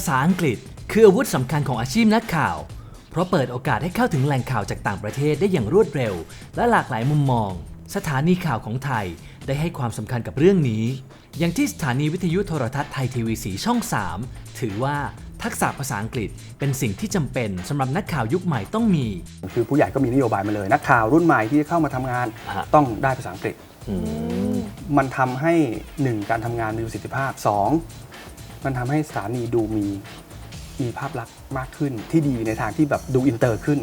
าษาอังกฤษ คืออาวุธสำคัญของอาชีพนักข่าว เพราะเปิดโอกาสให้เข้าถึงแหล่งข่าวจากต่างประเทศได้อย่างรวดเร็ว และหลากหลายมุมมอง สถานีข่าวของไทยได้ให้ความสำคัญกับเรื่องนี้ อย่างที่สถานีวิทยุโทรทัศน์ไทยทีวีสีช่อง 3 ถือว่าทักษะภาษาอังกฤษเป็นสิ่งที่จำเป็นสำหรับนักข่าวยุคใหม่ต้องมี คือผู้ใหญ่ก็มีนโยบายมาเลย นักข่าวรุ่นใหม่ที่จะเข้ามาทำงานฮะต้องได้ภาษาอังกฤษ มันทำให้หนึ่งการทำงานมีประสิทธิภาพสอง มันทำให้สถานีดูมีมีภาพลักษณ์มากขึ้นที่ดีในทางที่แบบดูอินเตอร์ขึ้น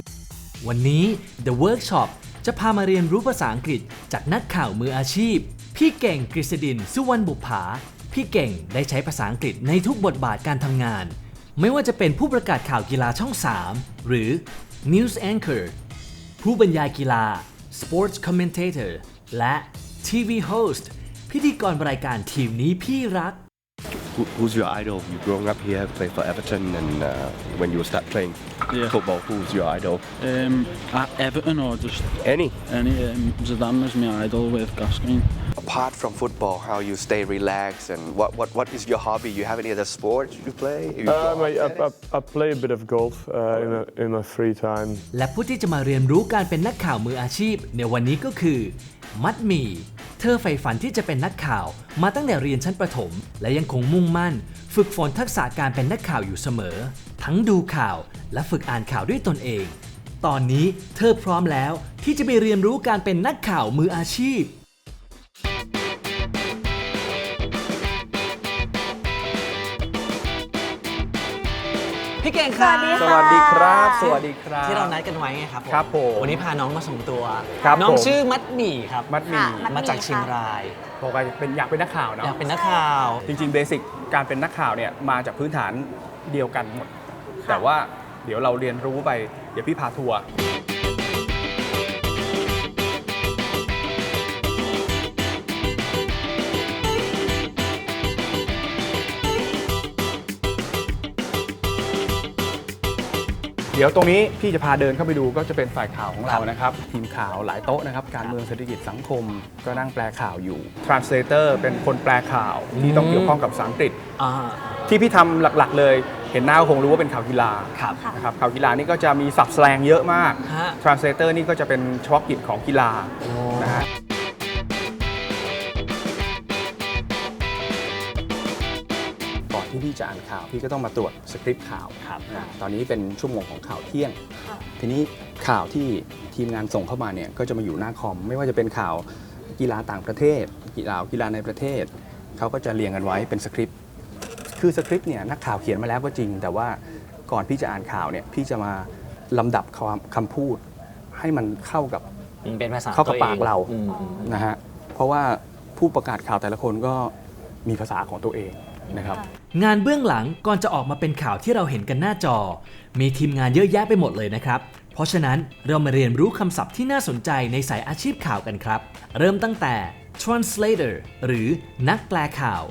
วันนี้ The Workshop จะพามาเรียนรู้ภาษาอังกฤษจากนักข่าวมืออาชีพ พี่เก่งกฤษดินสุวรรณบุภาพี่เก่งได้ใช้ภาษาอังกฤษในทุกบทบาทการทำงาน ไม่ว่าจะเป็นผู้ประกาศข่าวกีฬาช่อง 3 หรือ News Anchor ผู้บรรยายกีฬา Sports Commentator และ TV Host พิธีกรรายการทีมนี้พี่รัก Who, who's your idol? You growing up here, played for Everton, and uh, when you start playing Yeah. football, who's your idol? Um, at Everton or just Any. any um, Zidane is my idol with Gascoigne. apart from football, how you stay relaxed and what, what, what is your hobby? You have any other sports you play? You Um, I, I, tennis? I, I play a bit of golf uh, in, my, in my free time. และผู้ที่จะมาเรียนรู้การเป็นนักข่าวมืออาชีพ ในวันนี้ก็คือ มัดหมี เธอใฝ่ฝันที่จะเป็นนักข่าวมาตั้งแต่เรียนชั้นประถม และยังคงมุ่งมั่น ฝึกฝนทักษะการเป็นนักข่าวอยู่เสมอ ทั้งดูข่าวและฝึกอ่านข่าวด้วยตนเอง ตอนนี้เธอพร้อมแล้วที่จะไปเรียนรู้การเป็นนักข่าวมืออาชีพ พี่เก่งครับ สวัสดีครับ สวัสดีครับ ที่เรานัดกันไว้ไงครับครับผมวันนี้พาน้องมาส่งตัว ครับน้องผม ชื่อมัดหมี่ครับ มัดหมีค่ะมัดหมาจากเชียงราย บอกว่าเป็นอยากเป็นนักข่าวเนาะอยากเป็นนักข่าว จริงๆเบสิกการเป็นนักข่าวเนี่ยมาจากพื้นฐานเดียวกันหมด แต่ว่าเดี๋ยวเราเรียนรู้ไป เดี๋ยวพี่พาทัวร์ เดี๋ยวตรงนี้พี่จะพาเดินเข้าไปดูก็จะเป็นฝ่ายข่าวของเรานะครับ ทีมข่าวหลายโต๊ะนะครับ การเมืองเศรษฐกิจสังคมก็นั่งแปลข่าวอยู่ translator เป็นคนแปลข่าวที่ต้องเกี่ยวข้องกับภาษาอังกฤษ อ่าที่พี่ทำหลักๆ เลย เห็นหน้าก็คงรู้ว่าเป็นข่าวกีฬาครับ นะครับข่าวกีฬานี่ก็จะมีสับแสลงเยอะมาก ฮะ translator นี่ก็จะเป็นเฉพาะกิจของกีฬานะฮะ ที่พี่จะอ่านข่าว พี่ก็ต้องมาตรวจสคริปต์ข่าวครับอ่าตอนนี้เป็นชั่วโมงของข่าวเที่ยงทีนี้ข่าวที่ทีมงานส่งเข้ามาเนี่ยก็จะมาอยู่หน้าคอม ไม่ว่าจะเป็นข่าวกีฬาต่างประเทศ กีฬากีฬาในประเทศเขาก็จะเรียงกันไว้เป็นสคริปต์คือสคริปต์เนี่ยนักข่าวเขียนมาแล้วก็จริง แต่ว่าก่อนพี่จะอ่านข่าวเนี่ยพี่จะมาลำดับความคำพูด ให้มันเข้ากับเป็นภาษาเข้ากับตัวองปากเราอืมอืม นะฮะเพราะว่าผู้ประกาศข่าวแต่ละคนก็มีภาษาของตัวเอง นะครับงานเบื้องหลังก่อนจะออกมาเป็นข่าวที่เราเห็นกันหน้าจอ มีทีมงานเยอะแยะไปหมดเลยนะครับ เพราะฉะนั้นเรามาเรียนรู้คำศัพท์ที่น่าสนใจในสายอาชีพข่าวกันครับ เริ่มตั้งแต่ translator หรือนักแปลข่าว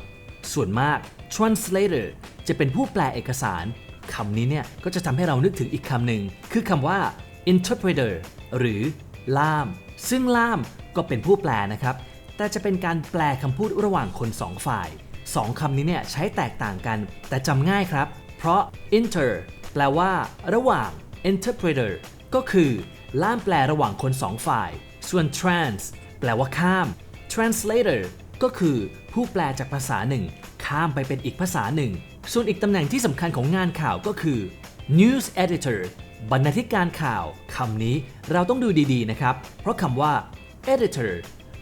ส่วนมาก translator จะเป็นผู้แปลเอกสารคำนี้เนี่ยก็จะทำให้เรานึกถึงอีกคำหนึ่งคือคำว่า interpreter หรือล่าม ซึ่งล่ามก็เป็นผู้แปลนะครับ แต่จะเป็นการแปลคำพูดระหว่างคนสองฝ่าย สองคำนี้เนี่ยใช้แตกต่างกัน แต่จำง่ายครับ เพราะ inter แปลว่า ระหว่าง interpreter ก็คือล่ามแปลระหว่างคนสองฝ่าย ส่วน trans แปลว่าข้าม translator ก็คือผู้แปลจากภาษาหนึ่ง ข้ามไปเป็นอีกภาษาหนึ่ง ส่วนอีกตำแหน่งที่สำคัญของงานข่าวก็คือ news editor บรรณาธิการข่าวคำนี้เราต้องดูดีๆนะครับ เพราะคำว่า editor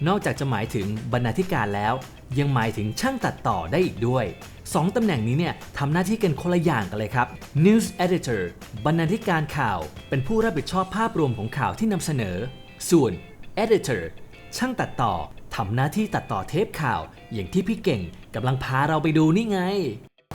นอกจากจะหมายถึงบรรณาธิการแล้ว ยังหมายถึงช่างตัดต่อได้อีกด้วยสองตำแหน่งนี้เนี่ยทำหน้าที่กันคนละอย่างกันเลยครับ news editor บรรณาธิการข่าว เป็นผู้รับผิดชอบภาพรวมของข่าวที่นำเสนอ ส่วน editor ช่างตัดต่อทำหน้าที่ตัดต่อเทปข่าว อย่างที่พี่เก่งกำลังพาเราไปดูนี่ไง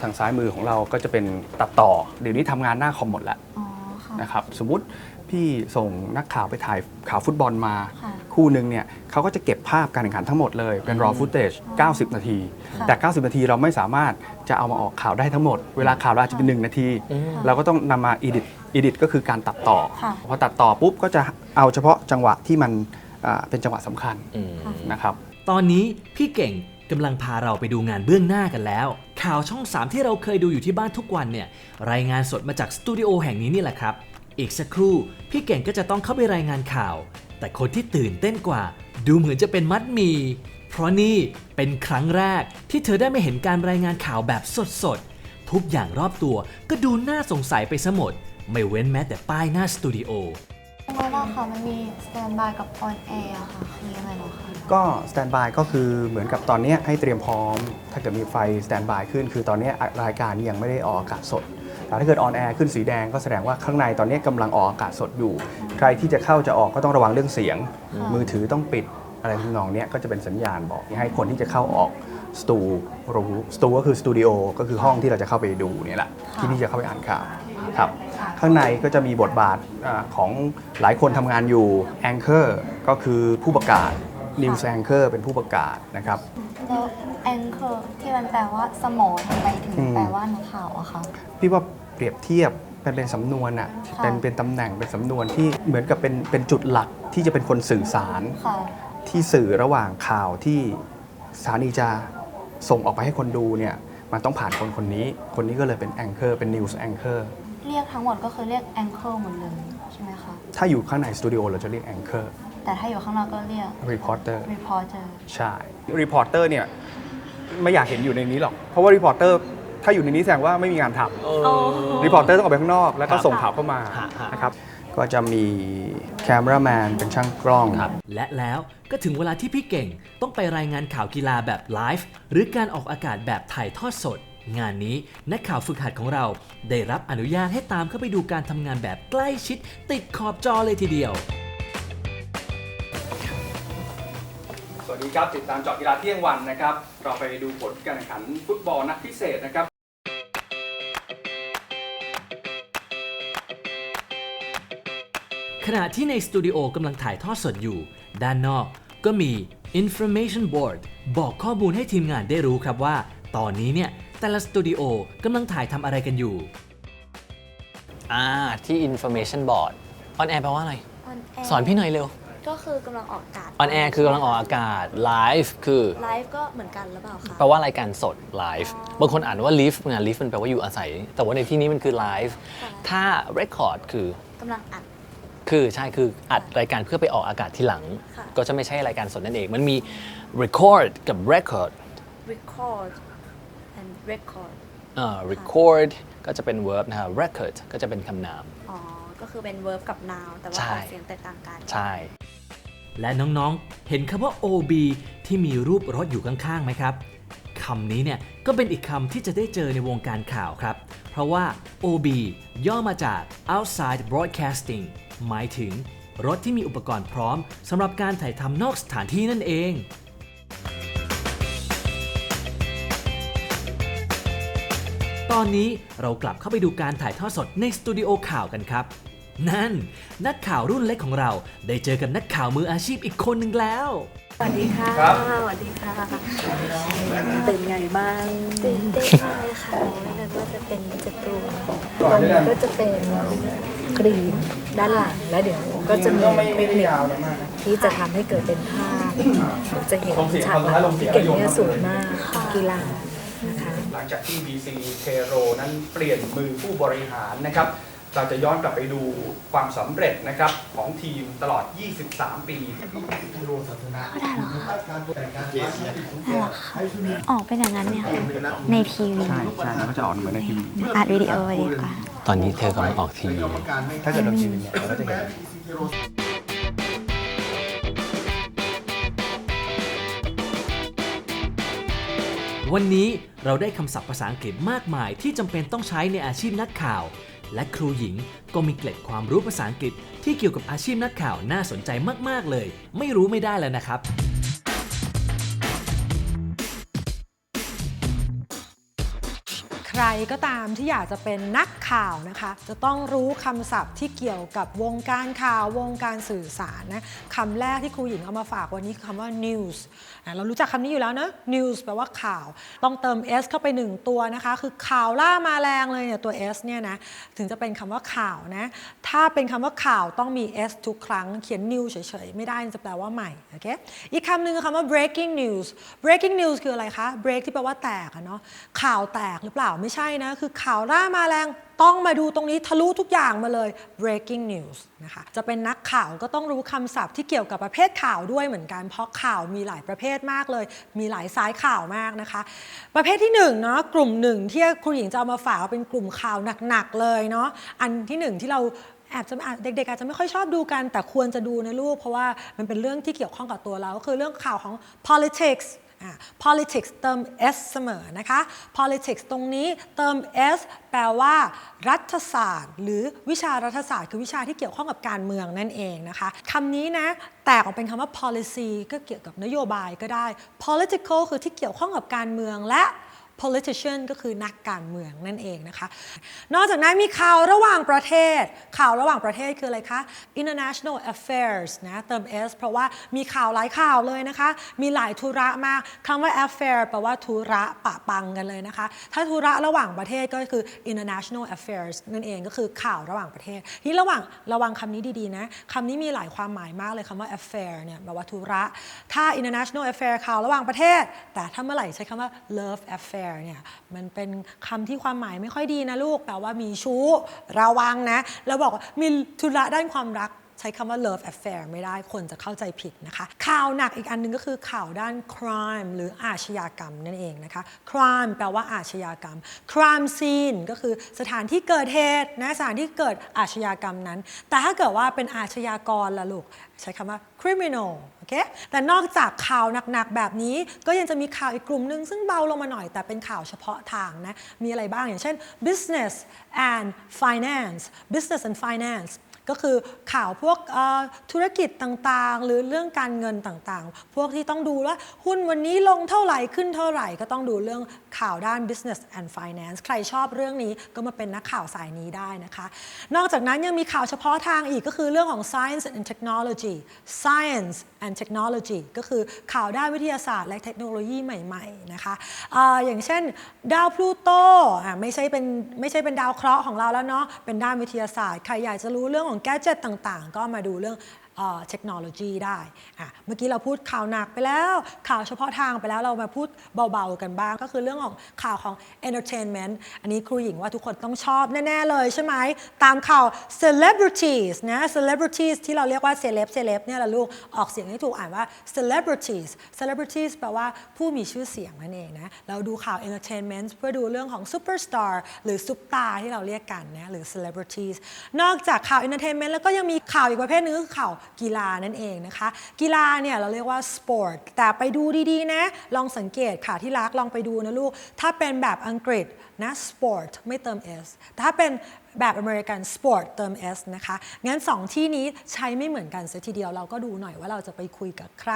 ทางซ้ายมือของเราก็จะเป็นตัดต่อ เดี๋ยวนี้ทำงานหน้าคอมหมดแล้วอ๋อค่ะนะครับ สมมุติ พี่ส่งนักข่าวไปถ่ายข่าวฟุตบอลมา ค่ะคู่หนึ่งเนี่ยเขาก็จะเก็บภาพการแข่งขันทั้งหมดเลยเป็น raw footage 90 นาที ค่ะ แต่ 90 นาทีเราไม่สามารถจะเอามาออกข่าวได้ทั้งหมด เวลาข่าวเราอาจจะเป็น 1 นาทีเราก็ต้องนำมา edit edit ก็คือการตัดต่อ ค่ะ พอตัดต่อปุ๊บก็จะเอาเฉพาะจังหวะที่มันอ่าเป็นจังหวะสำคัญนะครับ ตอนนี้พี่เก่งกำลังพาเราไปดูงานเบื้องหน้ากันแล้ว ข่าวช่อง 3 ที่เราเคยดูอยู่ที่บ้านทุกวันเนี่ยรายงานสดมาจากสตูดิโอแห่งนี้นี่แหละครับ อีกสักครู่ พี่เก่งก็จะต้องเข้าไปรายงานข่าว แต่คนที่ตื่นเต้นกว่า ดูเหมือนจะเป็นมัดมี เพราะนี่เป็นครั้งแรกที่เธอได้ไม่เห็นการรายงานข่าวแบบสดๆ ทุกอย่างรอบตัวก็ดูน่าสงสัยไปซะหมด ไม่เว้นแม้แต่ป้ายหน้าสตูดิโอ เพราะว่าค่ะมันมีสแตนบายกับออนแอร์ค่ะคือยังไงเหรอคะก็สแตนบายก็คือเหมือนกับตอนเนี้ยให้เตรียมพร้อม ถ้าเกิดมีไฟสแตนบายขึ้น คือตอนเนี้ยรายการยังไม่ได้ออกอากาศสด แต่ถ้าเกิดออนแอร์ขึ้นสีแดงก็แสดงว่าข้างในตอนเนี้ยกำลังออกอากาศสดอยู่ ใครที่จะเข้าจะออกก็ต้องระวังเรื่องเสียง มือถือต้องปิดอะไรทำนองเนี้ยก็จะเป็นสัญญาณบอกให้คนที่จะเข้าออกสตูรู้สตูก็คือสตูดิโอก็คือห้องที่เราจะเข้าไปดูเนี่ยแหละที่พี่จะเข้าไปอ่านข่าวครับข้างในก็จะมีบทบาทอาของหลายคนทำงานอยู่แองเกอร์ก็คือผู้ประกาศ News Anchor เป็นผู้ประกาศนะครับ แล้วแองเกอร์ที่มันแปลว่าสมองทำไมถึงอืม แปลว่านักข่าวอะคะ พี่ว่า เปรียบเทียบเป็นเป็นสำนวนอะค่ะ เป็นเป็นตำแหน่งเป็นสำนวนที่เหมือนกับเป็นเป็นจุดหลักที่จะเป็นคนสื่อสาร ค่ะ ที่สื่อระหว่างข่าวที่สถานีจะส่งออกไปให้คนดูเนี่ยมันต้องผ่านคนคนนี้ คนนี้ก็เลยเป็นแองเกอร์เป็น News Anchor เรียกทั้งหมดก็คือเรียกแองเกอร์หมดเลยใช่ไหมคะ ถ้าอยู่ข้างในสตูดิโอเราจะเรียกแองเกอร์แต่ถ้าอยู่ข้างนอกก็เรียก Reporter reporter ใช่ Reporter เนี่ยไม่อยากเห็นอยู่ในนี้หรอก เพราะว่า Reporter ถ้าอยู่ในนี้แสดงว่าไม่มีงานทำรีพอร์เตอร์ต้องออกไปข้างนอก แล้วก็ส่งข่าวเข้ามาฮะฮะ นะครับ ก็จะมีแคม e r a แมนเป็นช่างกล้อง และแล้วก็ถึงเวลาที่พี่เก่งต้องไปรายงานข่าวกีฬาแบบไลฟ์หรือการออกอากาศแบบถ่ายทอดสด งานนี้นักข่าวฝึกหัดของเรา ได้รับอนุญาตให้ตามเข้าไปดูการทำงานแบบใกล้ชิด ติดขอบจอเลยทีเดียว สวัสดีครับ ติดตามเจาะกีฬาเที่ยงวันนะครับ เราไปดูผลการแข่งขันฟุตบอลนัดพิเศษนะครับ ณะที่ในสตูดิโอกำลังถ่ายทอดสดอยู่ ด้านนอกก็มี information board บอกข้อมูลให้ทีมงานได้รู้ครับว่า ตอนนี้เนี่ยแต่ละสตูดิโอกำลังถ่ายทำอะไรกันอยู่ อ่าที่ information board on air แปลว่าอะไร on air สอนพี่หน่อยเร็วก็คือกำลังออกอากาศ on air คือกำลังออกอากาศ live คือไลฟ์ก็เหมือนกันหรือเปล่าคะ แปลว่ารายการสด live บางคนอ่านว่า live งาน live มันแปลว่าอยู่อาศัย แต่ว่าในที่นี้มันคือ live ค่ะ ถ้า record คือกำลังอัด คือใช่คืออัดรายการเพื่อไปออกอากาศที่หลัง ค่ะ ก็จะไม่ใช่รายการสดนั่นเอง มันมี record กับ record record and record อ่า record ก็จะเป็น verb นะครับ record ก็จะเป็นคำนาม อ๋อ ก็คือเป็น verb กับ noun แต่ว่าใช่ ออกเสียงแตกต่างกัน ใช่ และน้องๆ เห็นคำว่า OB ที่มีรูปรถอยู่ข้างๆไหมครับคำนี้เนี่ยก็เป็นอีกคำที่จะได้เจอในวงการข่าวครับ เพราะว่า OB ย่อมาจาก outside broadcasting หมายถึงรถที่มีอุปกรณ์พร้อมสำหรับการถ่ายทำนอกสถานที่นั่นเอง ตอนนี้เรากลับเข้าไปดูการถ่ายทอดสดในสตูดิโอข่าวกันครับ นั่น นักข่าวรุ่นเล็กของเราได้เจอกับนักข่าวมืออาชีพอีกคนหนึ่งแล้ว สวัสดีค่ะครับสวัสดีค่ะ เป็นไงบ้างตื่นเต้นมากเลยค่ะไม่นึกว่าจะเป็นจตุรงค์ตรงนี้ก็จะเป็นกรีนด้านหลัง แล้วเดี๋ยวก็จะมีเทคนิคที่จะทำให้เกิดเป็นภาพ จะเห็นฉากหลังที่เก่งเนี่ยสูงมากกีฬานะคะ หลังจากที่ BC t e r o นั้นเปลี่ยนมือผู้บริหารนะครับ เราจะย้อนกลับไปดูความสำเร็จนะครับของทีมตลอด 23 ปี ออกเป็นอย่างนั้นเนี่ย ในทีวีใช่ใช่แล้วก็จะออกเหมือนในทีวีอัดวิดีโอไว้ดีกว่า ตอนนี้เธอกำลังออกทีวีถ้าเกิดเราทีวีเนี่ยเราก็จะเห็น วันนี้เราได้คำศัพท์ภาษาอังกฤษมากมายที่จำเป็นต้องใช้ในอาชีพนักข่าว และครูหญิงก็มีเกล็ดความรู้ภาษาอังกฤษที่เกี่ยวกับอาชีพนักข่าวน่าสนใจมาก ๆ เลย ไม่รู้ไม่ได้แล้วนะครับ รรก็ตามที่อยากจะเป็นนักข่าวนะคะ จะต้องรู้คำศัพท์ที่เกี่ยวกับวงการข่าววงการสื่อสารนะคำแรกที่ครูหญิงเอามาฝากวันนี้คือคำว่า news อะเรารู้จักคำนี้อยู่แล้วนะ news แปลว่าข่าว ต้องเติม s เข้าไปหนึ่งตัวนะคะ คือข่าวล่ามาแรงเลยเนี่ยตัว s เนี่ยนะถึงจะเป็นคำว่าข่าวนะ ถ้าเป็นคำว่าข่าวต้องมี s ทุกครั้งเขียน news เฉยๆ ไม่ได้จะแปลว่าใหม่โอเคอีกคำหนึ่งคือคำว่า breaking news breaking news คืออะไรคะ break ที่แปลว่าแตกอะเนาะข่าวแตกหรือเปล่าไม่ใช่นะ คือข่าวล่ามาแรงต้องมาดูตรงนี้ทะลุทุกอย่างมาเลย breaking news นะคะ จะเป็นนักข่าวก็ต้องรู้คำศัพท์ที่เกี่ยวกับประเภทข่าวด้วยเหมือนกัน เพราะข่าวมีหลายประเภทมากเลย มีหลายสายข่าวมากนะคะ ประเภทที่หนึ่งเนาะ กลุ่มหนึ่งที่ครูหญิงจะเอามาฝากเป็นกลุ่มข่าวหนักๆเลยเนาะ อันที่หนึ่งที่เราแอบจะอะเด็กๆอาจจะไม่ค่อยชอบดูกัน แต่ควรจะดูนะลูก เพราะว่ามันเป็นเรื่องที่เกี่ยวข้องกับตัวเรา ก็คือเรื่องข่าวของ politics politics เติม s เสมอนะคะ politics ตรงนี้เติม s แปลว่า รัฐศาสตร์ หรือวิชารัฐศาสตร์ คือวิชาที่เกี่ยวข้องกับการเมืองนั่นเองนะคะคำนี้นะแตกออกเป็นคำว่า policy ก็เกี่ยวกับนโยบายก็ได้ political คือที่เกี่ยวข้องกับการเมืองและ politician ก็คือนักการเมืองนั่นเองนะคะ นอกจากนั้นมีข่าวระหว่างประเทศ ข่าวระหว่างประเทศคืออะไรคะ international affairs นะเติม s เพราะว่ามีข่าวหลายข่าวเลยนะคะ มีหลายธุระมากคำว่า affair แปลว่าธุระปะปังกันเลยนะคะ ถ้าธุระระหว่างประเทศก็คือ international affairs นั่นเองก็คือข่าวระหว่างประเทศ ที่ระหว่างระวังคำนี้ดีๆนะคำนี้มีหลายความหมายมากเลยคำว่า affair เนี่ยแปลว่าธุระ ถ้า international affair ข่าวระหว่างประเทศ แต่ถ้าเมื่อไหร่ใช้คำว่า love affair เนี่ยมันเป็นคำที่ความหมายไม่ค่อยดีนะลูกแปลว่ามีชู้ระวังนะ แล้วบอกว่ามีธุระด้านความรัก ใช้คำว่า love affair ไม่ได้คนจะเข้าใจผิดนะคะ ข่าวหนักอีกอันหนึงก็คือข่าวด้าน crime หรืออาชญากรรมนั่นเองนะคะ crime แปลว่าอาชญากรรม crime scene ก็คือสถานที่เกิดเหตุนะสถานที่เกิดอาชญากรรมนั้น แต่ถ้าเกิดว่าเป็นอาชญากรล่ะลูก ใช้คำว่า criminal โอเคแต่นอกจากข่าวหนักๆแบบนี้ ก็ยังจะมีข่าวอีกกลุ่มหนึ่งซึ่งเบาลงมาหน่อยแต่เป็นข่าวเฉพาะทางนะ มีอะไรบ้างอย่างเช่น business and finance business and finance ก็คือข่าวพวกธุรกิจต่างๆ หรือเรื่องการเงินต่างๆ พวกที่ต้องดูว่าหุ้นวันนี้ลงเท่าไหร่ขึ้นเท่าไหร่ก็ต้องดูเรื่องข่าวด้าน business and finance ใครชอบเรื่องนี้ก็มาเป็นนักข่าวสายนี้ได้นะคะ นอกจากนั้นยังมีข่าวเฉพาะทางอีกก็คือเรื่องของ science and technology science and technology ก็คือข่าวด้านวิทยาศาสตร์และเทคโนโลยีใหม่ๆนะคะออย่างเช่น ดาวพลูโตอะไม่ใช่เป็นไม่ใช่เป็นดาวเคราะห์ของเราแล้วเนาะเป็นด้านวิทยาศาสตร์ใครอยากจะรู้เรื่องของแกจ g e t ต่างๆ ก็มาดูเรื่อง เทคโนโลยีได้อะเมื่อกี้เราพูดข่าวหนักไปแล้ว ข่าวเฉพาะทางไปแล้วเรามาพูดเบาๆกันบ้าง ก็คือเรื่องของข่าวของ entertainment อันนี้ครูหญิงว่าทุกคนต้องชอบแน่ ๆ เลยใช่ไหม ตามข่าว celebrities นะ celebrities ที่เราเรียกว่า celeb celeb เนี่ยแหละลูกออกเสียงให้ถูกอ่านว่า celebrities celebrities แปลว่าผู้มีชื่อเสียงนั่นเองนะ เราดูข่าว entertainment เพื่อดูเรื่องของ superstar หรือซุปตาที่เราเรียกกันนะหรือ celebrities นอกจากข่าว entertainment แล้วก็ยังมีข่าวอีกประเภทหนึงคือข่าวกีฬานั่นเองนะคะ กีฬาเนี่ยเราเรียกว่า sport แต่ไปดูดีๆ นะ ลองสังเกตค่ะที่รักลองไปดูนะลูก ถ้าเป็นแบบอังกฤษนะ sport ไม่เติม s ถ้าเป็นแบบอเมริกัน sport เติม s นะคะ งั้น 2 ที่นี้ใช้ไม่เหมือนกันเสียทีเดียวเราก็ดูหน่อยว่าเราจะไปคุยกับใคร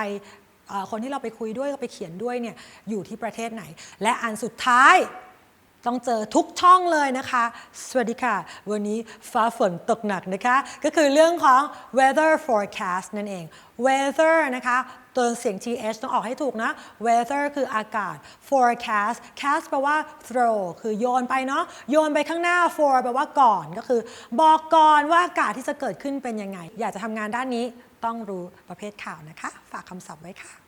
คนที่เราไปคุยด้วยไปเขียนด้วยเนี่ยอยู่ที่ประเทศไหน และอันสุดท้าย ต้องเจอทุกช่องเลยนะคะ สวัสดีค่ะ วันนี้ฟ้าฝนตกหนักนะคะ ก็คือเรื่องของ weather forecast นั่นเอง weather นะคะตัวเสียง th ต้องออกให้ถูกนะ weather คืออากาศ forecast cast แปลว่า throw คือโยนไปเนาะ โยนไปข้างหน้า for แปลว่าก่อน ก็คือ บอกก่อนว่าอากาศที่จะเกิดขึ้นเป็นยังไง อยากจะทำงานด้านนี้ต้องรู้ประเภทข่าวนะคะ ฝากคำศัพท์ไว้ค่ะ